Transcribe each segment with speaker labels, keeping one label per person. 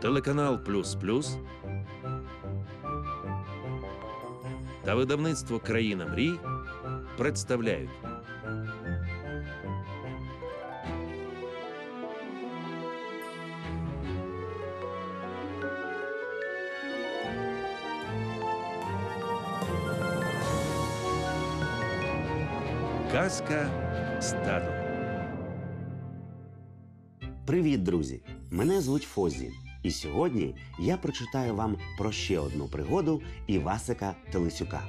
Speaker 1: Телеканал Плюс Плюс та видавництво Країна мрій представляють Казка стадо.
Speaker 2: Привіт, друзі! Мене звуть Фозі, і сьогодні я прочитаю вам про ще одну пригоду Івасика Телесюка.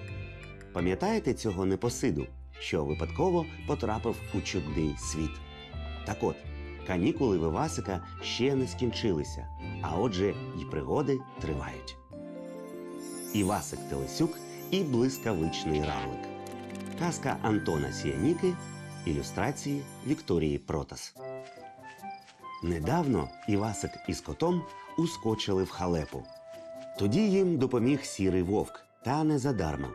Speaker 2: Пам'ятаєте цього непосиду, що випадково потрапив у чудний світ? Так от, канікули в Івасика ще не скінчилися, а отже, і пригоди тривають. Івасик Телесюк і блискавичний равлик. Казка Антона Сіяніки, ілюстрації Вікторії Протас. Недавно Івасик із котом ускочили в халепу. Тоді їм допоміг сірий вовк, та не задарма.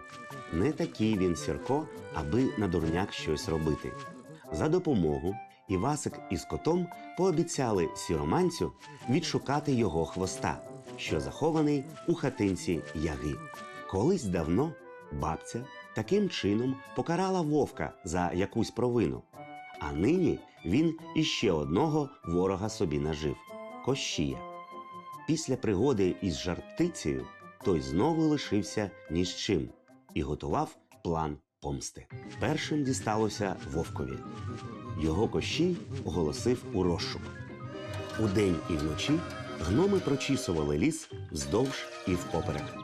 Speaker 2: Не такий він сірко, аби на дурняк щось робити. За допомогу Івасик із котом пообіцяли сіроманцю відшукати його хвоста, що захований у хатинці яги. Колись давно бабця таким чином покарала вовка за якусь провину. А нині він іще одного ворога собі нажив Кощія. Після пригоди із жарптицею той знову лишився ні з чим і готував план помсти. Першим дісталося вовкові. Його Кощій оголосив у розшук. Удень і вночі гноми прочісували ліс вздовж і впоперек.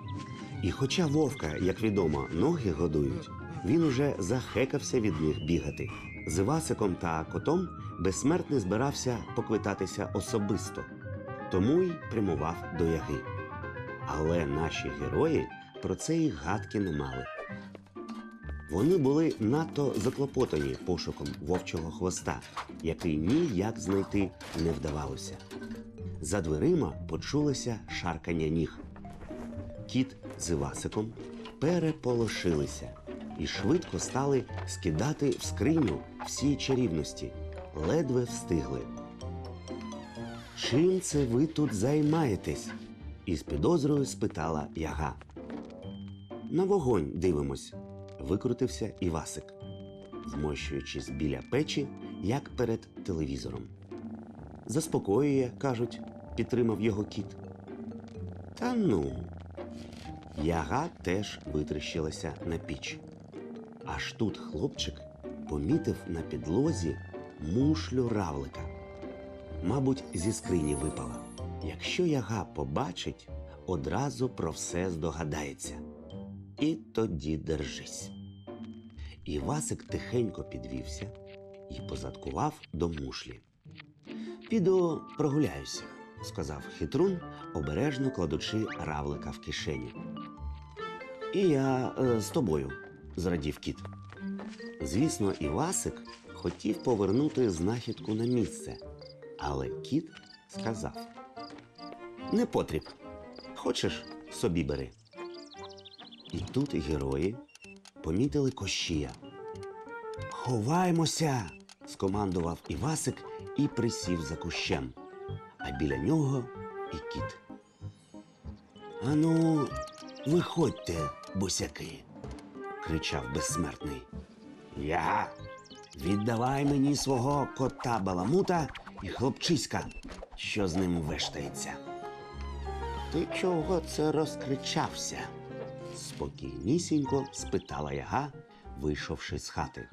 Speaker 2: І хоча вовка, як відомо, ноги годують, він уже захекався від них бігати. З Івасиком та котом безсмертний збирався поквитатися особисто, тому й прямував до яги. Але наші герої про це й гадки не мали. Вони були надто заклопотані пошуком вовчого хвоста, який ніяк знайти не вдавалося. За дверима почулося шаркання ніг. Кіт з Івасиком переполошилися і швидко стали скидати в скриню всі чарівності, ледве встигли. Чим це ви тут займаєтесь? із підозрою спитала яга. На вогонь дивимось, викрутився Івасик, вмощуючись біля печі, як перед телевізором. Заспокоює, кажуть, підтримав його кіт. Та ну. Яга теж витріщилася на піч. Аж тут хлопчик помітив на підлозі мушлю равлика. Мабуть, зі скрині випала. Якщо яга побачить, одразу про все здогадається. І тоді держись. Івасик тихенько підвівся і позадкував до мушлі. Піду прогуляюся, сказав хитрун, обережно кладучи равлика в кишеню. І я е, з тобою, зрадів кіт. Звісно, Івасик хотів повернути знахідку на місце, але кіт сказав: Не потріб. Хочеш, собі бери. І тут герої помітили кощія. Ховаймося! скомандував Івасик і присів за кущем, а біля нього і кіт. Ану, виходьте, босяки, кричав безсмертний. Я віддавай мені свого кота баламута і хлопчиська, що з ним вештається. Ти чого це розкричався? спокійнісінько спитала яга, вийшовши з хати.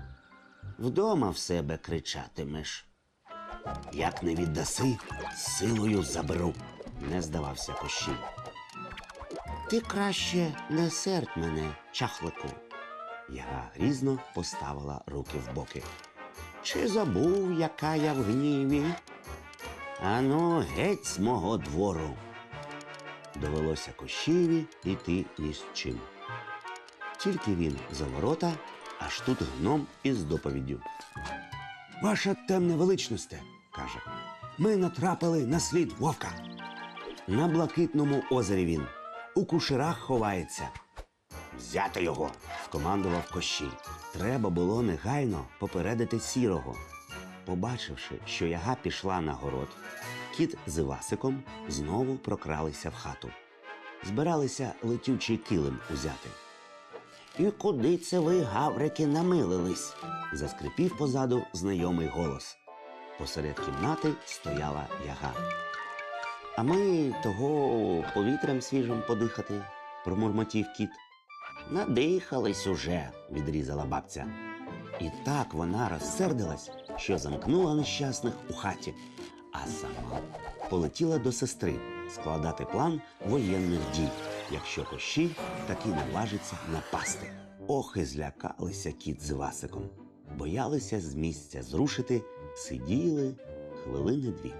Speaker 2: Вдома в себе кричатимеш. Як не віддаси, силою заберу, не здавався Кощій. Ти краще не сердь мене, чахлику. Яга грізно поставила руки в боки. Чи забув, яка я в гніві? Ану, геть з мого двору. Довелося Кощієві йти ні з чим. Тільки він за ворота, аж тут гном із доповіддю. Ваша темна величносте, каже, ми натрапили на слід вовка. На блакитному озері він, у кушерах ховається. Взяти його, скомандував Кощій. Треба було негайно попередити сірого. Побачивши, що яга пішла на город, Кіт з Івасиком знову прокралися в хату. Збиралися летючий килим узяти. І куди це ви, гаврики, намилились? заскрипів позаду знайомий голос. Посеред кімнати стояла яга. А ми того повітрям свіжим подихати, промурмотів кіт. Надихались уже, відрізала бабця. І так вона розсердилась, що замкнула нещасних у хаті, а сама полетіла до сестри складати план воєнних дій, якщо Кощій таки наважиться напасти. Ох, і злякалися кіт з Васиком. Боялися з місця зрушити, сиділи хвилини дві.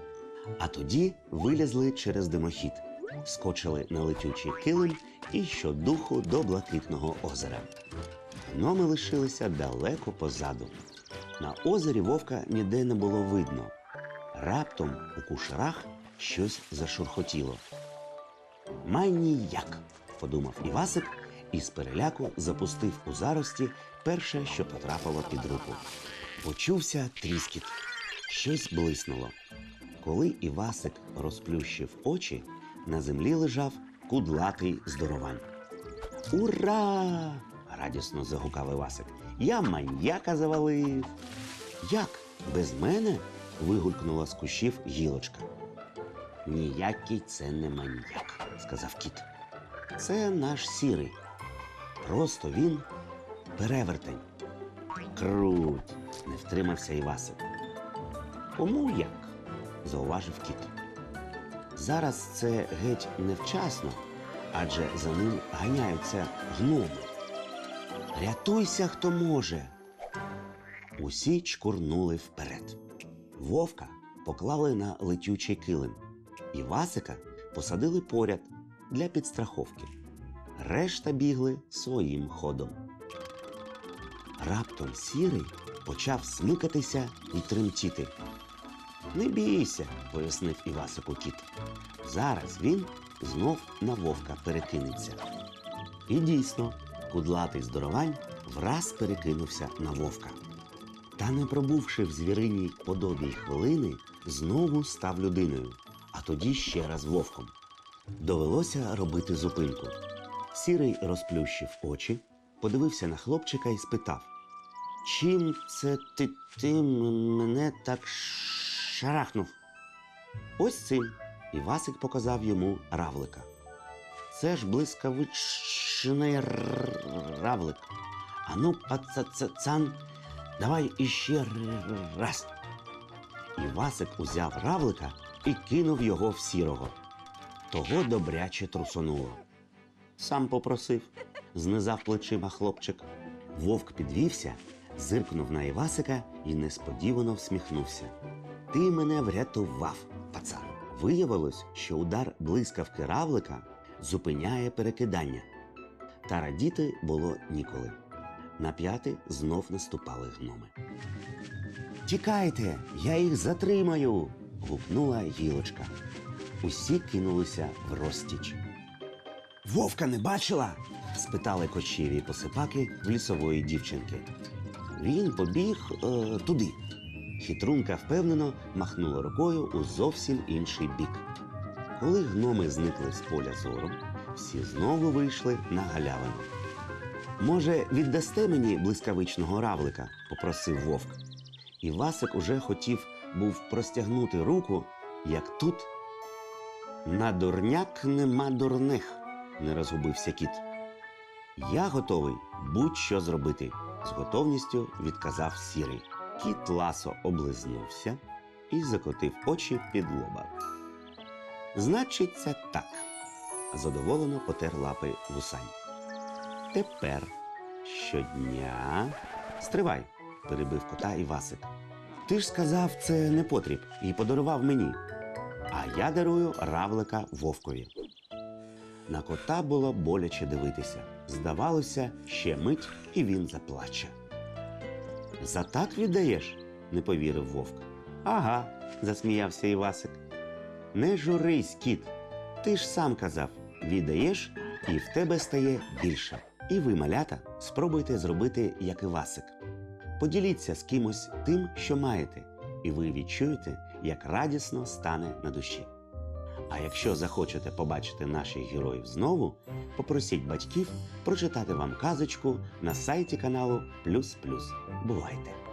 Speaker 2: А тоді вилізли через димохід, скочили на летючий килим і щодуху до блакитного озера. Гноми лишилися далеко позаду. На озері вовка ніде не було видно. Раптом у кушарах щось зашурхотіло. Май ніяк, подумав Івасик і з переляку запустив у зарості перше, що потрапило під руку. Почувся тріскіт. Щось блиснуло. Коли Івасик розплющив очі, на землі лежав кудлатий здоровань. Ура! радісно загукав Івасик. Я маньяка завалив. Як? Без мене? вигулькнула з кущів гілочка. Ніякий це не маньяк, сказав кіт. Це наш сірий. Просто він перевертень. Круть, не втримався Івасик. Кому як? зауважив кіт. Зараз це геть невчасно, адже за ним ганяються гноми. Рятуйся, хто може. Усі чкурнули вперед. Вовка поклали на летючий килим, і Васика посадили поряд для підстраховки. Решта бігли своїм ходом. Раптом сірий почав смикатися і тремтіти. Не бійся, пояснив Івасику кіт. Зараз він знов на вовка перекинеться. І дійсно, кудлатий здоровань враз перекинувся на вовка. Та не пробувши в звіриній подобі хвилини, знову став людиною, а тоді ще раз вовком. Довелося робити зупинку. Сірий розплющив очі, подивився на хлопчика і спитав: Чим це ти, ти мене так шарахнув? Ось цим. І Васик показав йому равлика. Це ж блискавичний равлик. Ану, пацацан, давай іще раз. І Васик узяв равлика і кинув його в сірого. Того добряче трусонуло. Сам попросив, знизав плечима хлопчик. Вовк підвівся, зиркнув на Івасика і несподівано всміхнувся. Ти мене врятував, пацан. Виявилось, що удар блискавки равлика зупиняє перекидання. Та радіти було ніколи. На п'яти знов наступали гноми. Тікайте, я їх затримаю. гукнула гілочка. Усі кинулися в розтіч. Вовка не бачила? спитали кочіві посипаки в лісової дівчинки. Він побіг е, туди. Хитрунка впевнено махнула рукою у зовсім інший бік. Коли гноми зникли з поля зору, всі знову вийшли на галявину. Може, віддасте мені блискавичного равлика? попросив вовк. І Васик уже хотів був простягнути руку, як тут. На дурняк нема дурних, не розгубився кіт. Я готовий будь-що зробити, з готовністю відказав сірий. Кіт ласо облизнувся і закотив очі під лоба. Значить, це так. задоволено потер лапи вусань. Тепер щодня. Стривай, перебив кота Івасик. Ти ж сказав, це не потріб і подарував мені. А я дарую равлика вовкові. На кота було боляче дивитися. Здавалося, ще мить, і він заплаче. За так віддаєш? не повірив вовк. Ага, засміявся Івасик. Не журись, кіт. Ти ж сам казав, віддаєш, і в тебе стає більше. І ви, малята, спробуйте зробити, як Івасик. Поділіться з кимось тим, що маєте, і ви відчуєте, як радісно стане на душі. А якщо захочете побачити наших героїв знову, попросіть батьків прочитати вам казочку на сайті каналу Плюс Плюс. Бувайте!